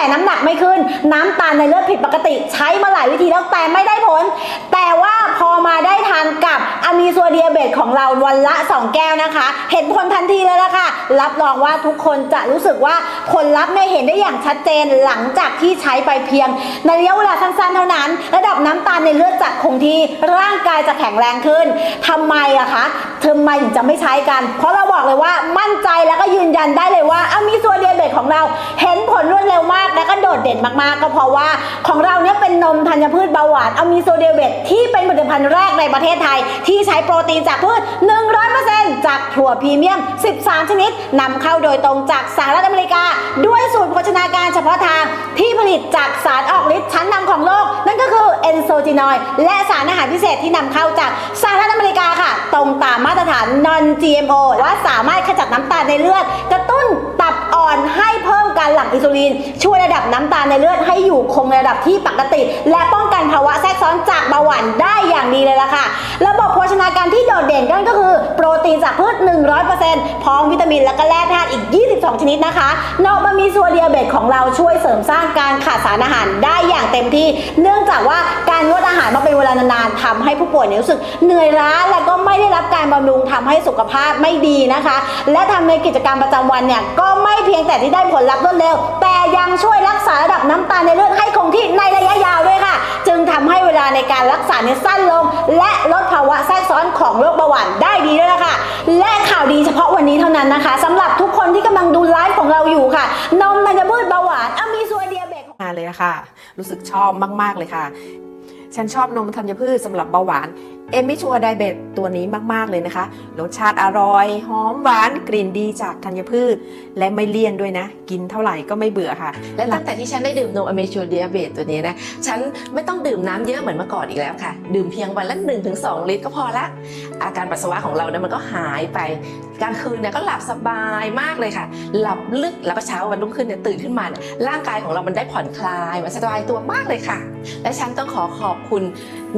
แต่น้ำหนักไม่ขึ้น น้ำตาลในเลือดผิดปกติใช้มาหลายวิธีแล้วแต่ไม่ได้ผล แต่ว่าพอมาได้ทานกับอะมีโซเดียเบตของเราวันละ 2 แก้วนะคะ เห็นผลทันทีเลยละค่ะ รับรองว่าทุกคนจะรู้สึกว่าผลลัพธ์เนี่ยเห็นได้อย่างชัดเจนหลังจากที่ใช้ไปเพียง ในระยะเวลาสั้นๆ เท่านั้น ระดับน้ำตาลในเลือดจะคงที่ร่างกายจะแข็งแรงขึ้นทำไมอะคะทำไมถึงจะไม่ใช้กัน เพราะเราบอกเลยว่ามั่นใจแล้วก็ยืนยันได้เลยว่าอะมีซัวเดียเบตของเราเห็นผลรวดเร็วมากและก็โดดเด่นมากๆ ก็เพราะว่าของเราเนี่ยเป็นนมธัญพืชเบาหวานอะมีโซเดียเบตที่เป็นผลิตภัณฑ์แรกในประเทศไทย ที่ใช้โปรตีนจากพืช 100%จากถั่วพรีเมียม 13 ชนิดนำเข้าโดยตรงจากสหรัฐอเมริกา ด้วยสูตรโภชนาการเฉพาะทางที่ผลิตจากสารออกฤทธิ์ชั้นนำของโลก นั่นก็คือเอนโซจินอยและสารอาหารพิเศษที่นำเข้าจากสหรัฐอเมริกาค่ะ ตรงตามมาตรฐาน non GMO ว่าสามารถขจัดน้ำตาลในเลือดกระตุ้น ตับอ่อนให้เพิ่มการหลั่งอินซูลิน ช่วยระดับน้ำตาลในเลือดให้อยู่คงในระดับที่ปกติ และป้องกันภาวะแทรกซ้อนจากเบาหวานได้อย่างดีเลยล่ะค่ะ ระบบโภชนาการที่โดดเด่นนั่นก็คือ โปรตีนจากพืช 100%พร้อมวิตามินและก็แร่ธาตุอีก 22 ชนิดนะคะนอกมามีซัวเดียเบตของเราช่วยเสริมสร้างการขาดสารอาหารได้อย่างเต็มที่ เนื่องจากว่าการงดอาหารมาเป็นเวลานานๆทำให้ผู้ป่วยเนี่ยรู้สึกเหนื่อยล้าและก็ไม่ได้รับการบำรุงทำให้สุขภาพไม่ดีนะคะ และทำในกิจกรรมประจำวันเนี่ยก็ไม่เพียงแต่ที่ได้ผลลัพธ์รวดเร็ว แต่ยังช่วยรักษาระดับน้ำตาลในเลือดให้คงที่ในระยะยาวด้วยค่ะ จึงทำให้เวลาในการรักษาเนี่ยสั้นลง และลดภาวะแทรกซ้อนของโรคเบาหวานได้ดีด้วยนะคะและข่าวดีเฉพาะวันนี้เท่านั้นนะคะสำหรับทุกคนที่กำลังดูไลฟ์ของเราอยู่ค่ะ นมธัญพืชเบาหวานอะมีซัวเดียเบต มาเลยอะค่ะ รู้สึกชอบมาก ๆ เลยค่ะ ฉันชอบนมธัญพืชสำหรับเบาหวาน เอมิชัวไดเบตตัวนี้มาก ๆ เลยนะคะ รสชาติอร่อย หอมหวานกลิ่นดีจากธัญพืช และไม่เลี่ยนด้วยนะ กินเท่าไหร่ก็ไม่เบื่อค่ะ และตั้งแต่ที่ฉันได้ดื่มนมอเมชูเดียเบตตัวนี้นะ ฉันไม่ต้องดื่มน้ำเยอะเหมือนเมื่อก่อนอีกแล้วค่ะ ดื่มเพียงวันละ1-2 ลิตรก็พอละ อาการปัสสาวะของเราเนี่ยมันก็หายไป กลางคืนเนี่ยก็หลับสบายมากเลยค่ะ หลับลึกแล้วก็เช้าวันรุ่งขึ้นเนี่ยตื่นขึ้นมาเนี่ยร่างกายของเรามันได้ผ่อนคลายมันสบายตัวมากเลยค่ะ และฉันต้องขอขอบคุณ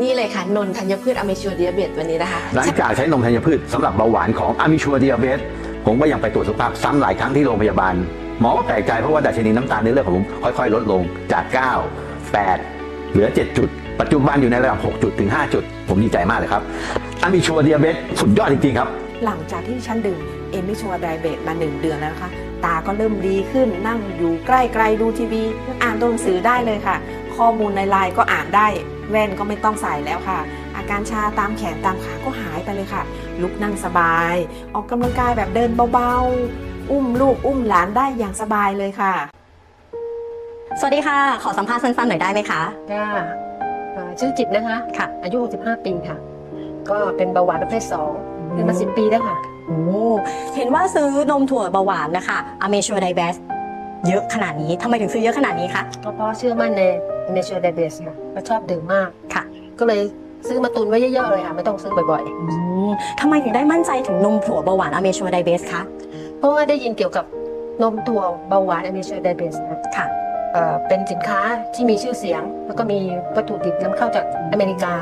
นี่เลยค่ะนนธัญพืชอเมชูเดียเบตตัวนี้นะคะหลังจากใช้นมธัญพืชสำหรับเบาหวานของอามิชัวเดียเบสผมก็ยังไปตรวจสุขภาพซ้ำหลายครั้งที่โรงพยาบาลหมอก็แปลกใจเพราะว่าดัชนีน้ำตาลในเลือดของผมค่อยๆ ลดลงจาก 9 8 เหลือ 7 จุด ปัจจุบันอยู่ในระดับ 6 จุดถึง 5 จุด ผมดีใจมากเลยครับอามิชัวเดียเบสสุดยอดจริงๆครับ หลังจากที่ฉันดื่มเอมิชัวไดเบตมาหนึ่งเดือนแล้วนะคะ ตาก็เริ่มดีขึ้นนั่งอยู่ใกล้ๆดูทีวี อ่านตัวหนังสือได้เลยค่ะ ข้อมูลในไลน์ก็อ่านได้ แว่นก็ไม่ต้องใส่แล้วค่ะ อาการชาตามแขนตามขาก็หายไปเลยค่ะ ลุกนั่งสบาย ออกกำลังกายแบบเดินเบาๆ อุ้มลูกอุ้มหลานได้อย่างสบายเลยค่ะ สวัสดีค่ะ ขอสัมภาษณ์สั้นๆหน่อยได้ไหมคะ ค่ะเอ่อชื่อจิตนะคะ ค่ะ อายุ 65 ปีค่ะ ก็เป็นเบาหวานประเภทสอง เป็นมาสิบปีแล้วค่ะ โอ้เห็นว่าซื้อนมถั่วเบาหวานนะคะอเมชัวไดเบสเยอะขนาดนี้ทำไมถึงซื้อเยอะขนาดนี้คะ ก็เพราะเชื่อมั่นในเนเชอร์เดเบสค่ะก็ชอบดื่มมาก ค่ะ ก็เลยซื้อมาตุนไว้เยอะๆเลยค่ะ ไม่ต้องซื้อบ่อยอืมทำไมถึงได้มั่นใจถึงนมถั่วเบาหวานอเมชัวไดเบสคะ ๆ เพราะว่าได้ยินเกี่ยวกับนมตัวเบาหวานเนเชอร์เดเบสนะค่ะ เอ่อเป็นสินค้าที่มีชื่อเสียง แล้วก็มีวัตถุดิบนำเข้าจากอเมริกา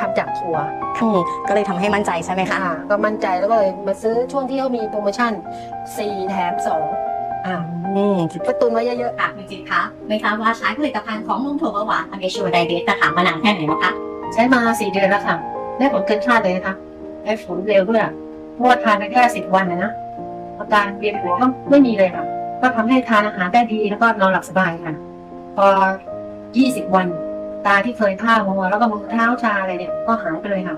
ทำจากถั่วอืมก็เลยทำให้มั่นใจใช่ไหมคะ อ่าก็มั่นใจแล้วก็เลยมาซื้อช่วงที่เขามีโปรโมชั่น 4 แถม 2 อ่าอืม ก็ตุนไว้เยอะๆ ค่ะจริงๆคะไม่ทราบว่าใช้ผลิตภัณฑ์ของนมถั่วเบาหวานอเมชัวไดเบสนะคะมานานแค่ไหนแล้วคะ ใช้มาสี่เดือนแล้วค่ะ ได้ผลเกินคาดเลยนะคะได้ผลเร็วด้วยอะเพราะว่าทานไปแค่สิบวันนะนะอาการเวียนหัวก็ไม่มีเลยค่ะ ก็ทำให้ทานอาหารได้ดีแล้วก็นอนหลับสบายค่ะ พอยี่สิบวัน ตาที่เคยผ้ามัวแล้วก็มือเท้าชาอะไรเนี่ยก็หายไปเลยค่ะ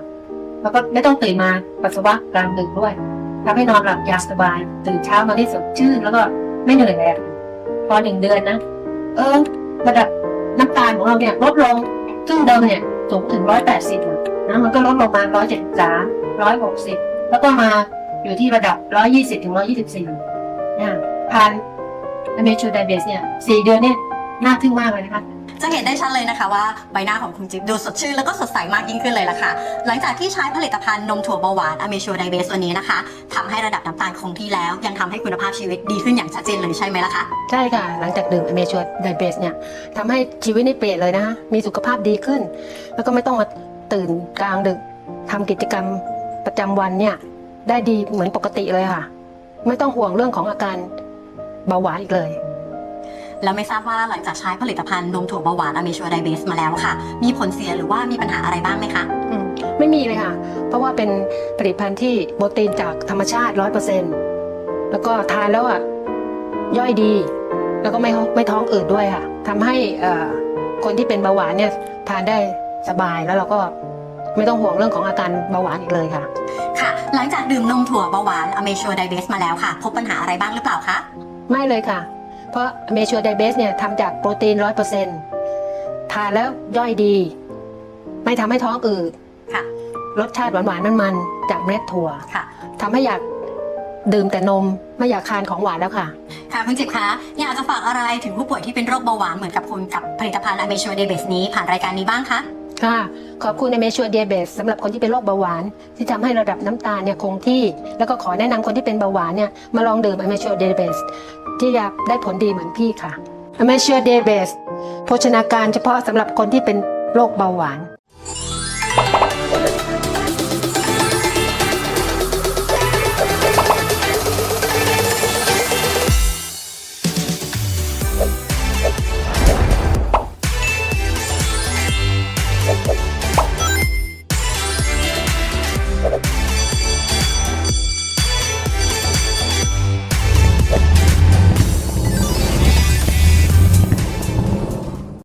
แล้วก็ไม่ต้องตื่นมาปัสสาวะกลางดึกด้วยทำให้นอนหลับอย่างสบาย ตื่นเช้ามาได้สดชื่นแล้วก็ไม่เหนื่อยเลยพอหนึ่งเดือนนะ เออระดับน้ำตาลของเราเนี่ยลดลงซึ่งเดิมเนี่ยสูงถึงร้อยแปดสิบนะมันก็ลดลงมาร้อยเจ็ดสามร้อยหกสิบแล้วก็มาอยู่ที่ระดับร้อยยี่สิบถึงร้อยยี่สิบสี่นะทานเมชูไดเบสเนี่ยสี่เดือนเนี่ยน่าทึ่งมากเลยนะคะ จะเห็นได้ชัดเลยนะคะว่าใบหน้าของคุณจิ๊บดูสดชื่นแล้วก็สดใสมากยิ่งขึ้นเลยล่ะค่ะ หลังจากที่ใช้ผลิตภัณฑ์นมถั่วเบาหวานอเมชัวไดเบสตัวนี้นะคะทำให้ระดับน้ำตาลคงที่แล้ว ยังทำให้คุณภาพชีวิตดีขึ้นอย่างชัดเจนเลยใช่ไหมล่ะคะ ใช่ค่ะ หลังจากดื่มเมชัวไดเบสเนี่ยทำให้ชีวิตนี่เปลี่ยนเลยนะคะมีสุขภาพดีขึ้น แล้วก็ไม่ต้องมาตื่นกลางดึกทำกิจกรรมประจำวันเนี่ยได้ดีเหมือนปกติเลยค่ะ ไม่ต้องห่วงเรื่องของอาการเบาหวานอีกเลย แล้วไม่ทราบว่าหลังจากใช้ผลิตภัณฑ์นมถั่วเบาหวานอเมชัวไดเบสมาแล้วค่ะ มีผลเสียหรือว่ามีปัญหาอะไรบ้างไหมคะอืมไม่มีเลยค่ะ เพราะว่าเป็นผลิตภัณฑ์ที่โปรตีนจากธรรมชาติร้อยเปอร์เซ็นแล้วก็ทานแล้วอะย่อยดี แล้วก็ไม่ไม่ท้องอืดด้วยค่ะทำให้เอ่อคนที่เป็นเบาหวานเนี่ยทานได้สบายแล้วเราก็ไม่ต้องห่วงเรื่องของอาการเบาหวานอีกเลยค่ะ ค่ะ หลังจากดื่มนมถั่วเบาหวานอเมชัวไดเบสมาแล้วค่ะ พบปัญหาอะไรบ้างหรือเปล่าคะ ไม่เลยค่ะเพ ราะเมชัวไดเบสเนี่ยทำจากโปรตีนร้อยเปอร์เซ็นทานแล้วย่อยดี ไม่ทำให้ท้องอืดค่ะ รสชาติหวานๆมันๆจากเมล็ดถั่วค่ะทำให้อยากดื่มแต่นมไม่อยากทานของหวานแล้วค่ะ ค่ะคุณจิบคะอยากจะฝากอะไรถึงผู้ป่วยที่เป็นโรคเบาหวานเหมือนกับคุณกับผลิตภัณฑ์อเมชัวไดเบสนี้ผ่านรายการนี้บ้างคะ ค่ะขอบคุณในเมชัวเดียเบสสำหรับคนที่เป็นโรคเบาหวาน ที่ทำให้ระดับน้ำตาลเนี่ยคงที่ แล้วก็ขอแนะนำคนที่เป็นเบาหวานเนี่ยมาลองดื่มอเมชัวเดียเบสที่จะได้ผลดีเหมือนพี่ค่ะอเมชัวเดียเบสโภชนาการเฉพาะสำหรับคนที่เป็นโรคเบาหวาน